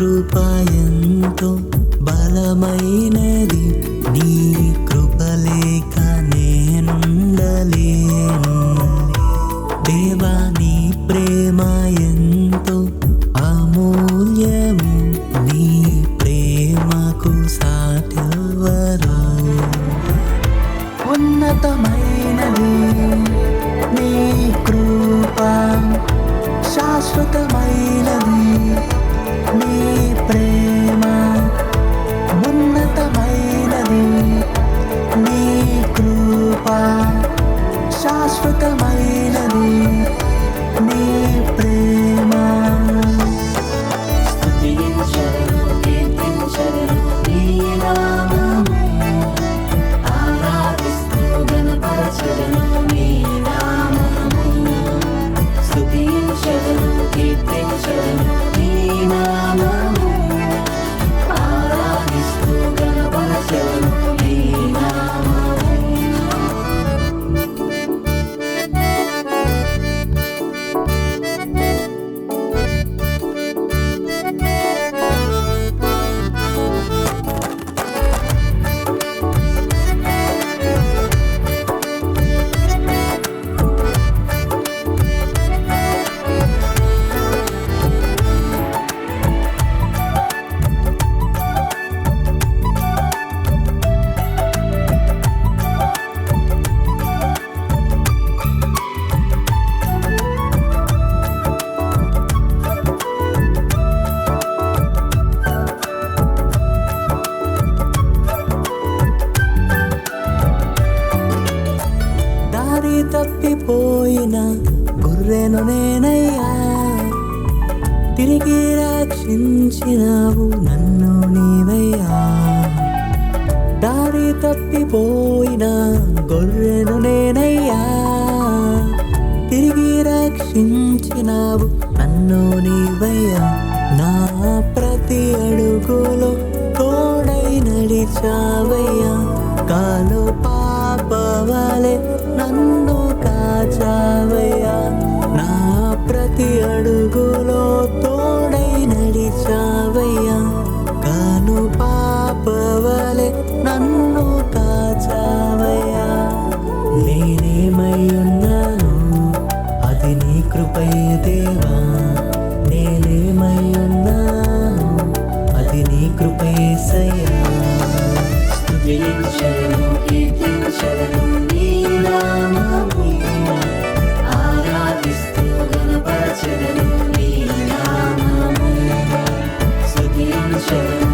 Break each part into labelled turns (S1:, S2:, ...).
S1: కృపయంతో బలమైనది నీ కృపలేక బర్రెను నేనయ్యా. తిరిగి రక్షించినావు నన్ను నీవయ్యా. దారి తప్పిపోయిన గొర్రెను నేనయ్యా. తిరిగి రక్షించినావు నన్ను నీవయ్యా. నా ప్రతి అడుగులో తోడై నడిచావయ్యా.
S2: ఆరాధిస్తూ గణపరచదను నీ నామము
S1: స్తుతించను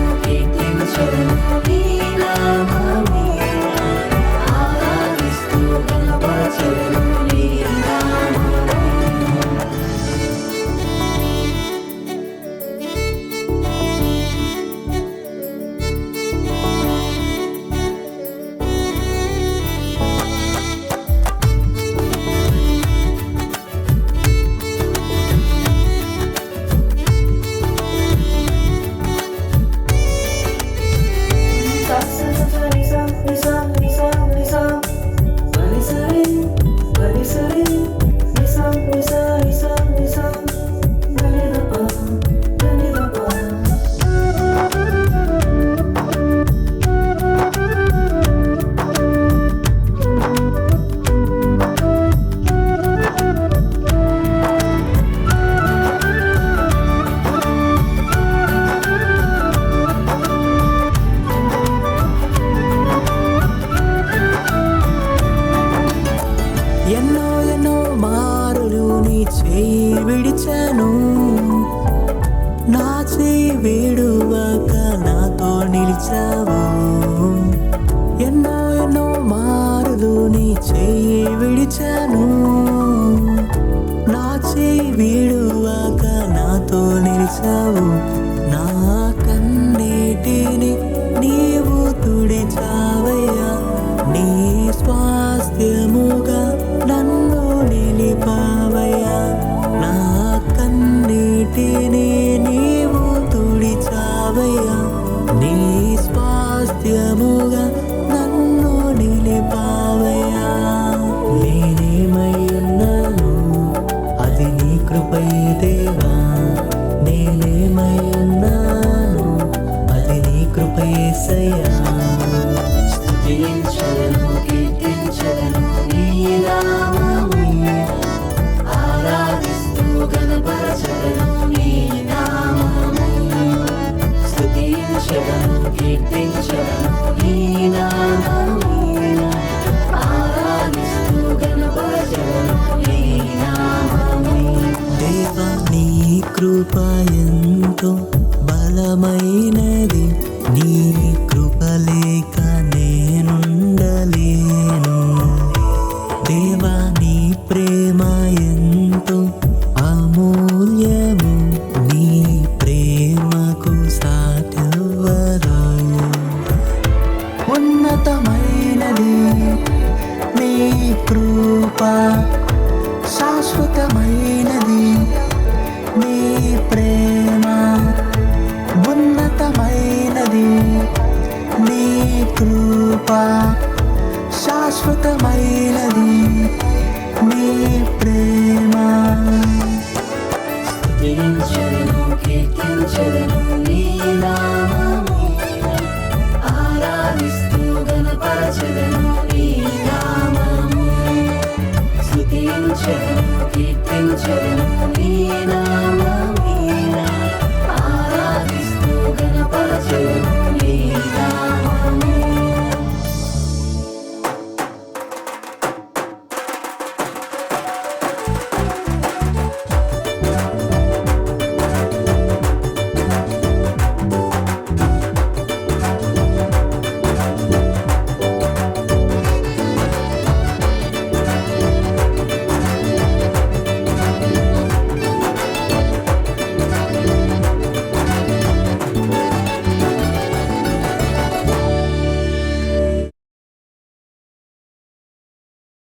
S1: చూసి విడువక నాతో నిలిచావు. ఎన్నో ఎన్నో మారులు నీ చేయి విడిచాను. నా చేయి విడువక నాతో నిలిచావు. నా కృప ఎంతో బలమైనది. నీ కృపలే కీర్తించదము నీ
S2: నామా.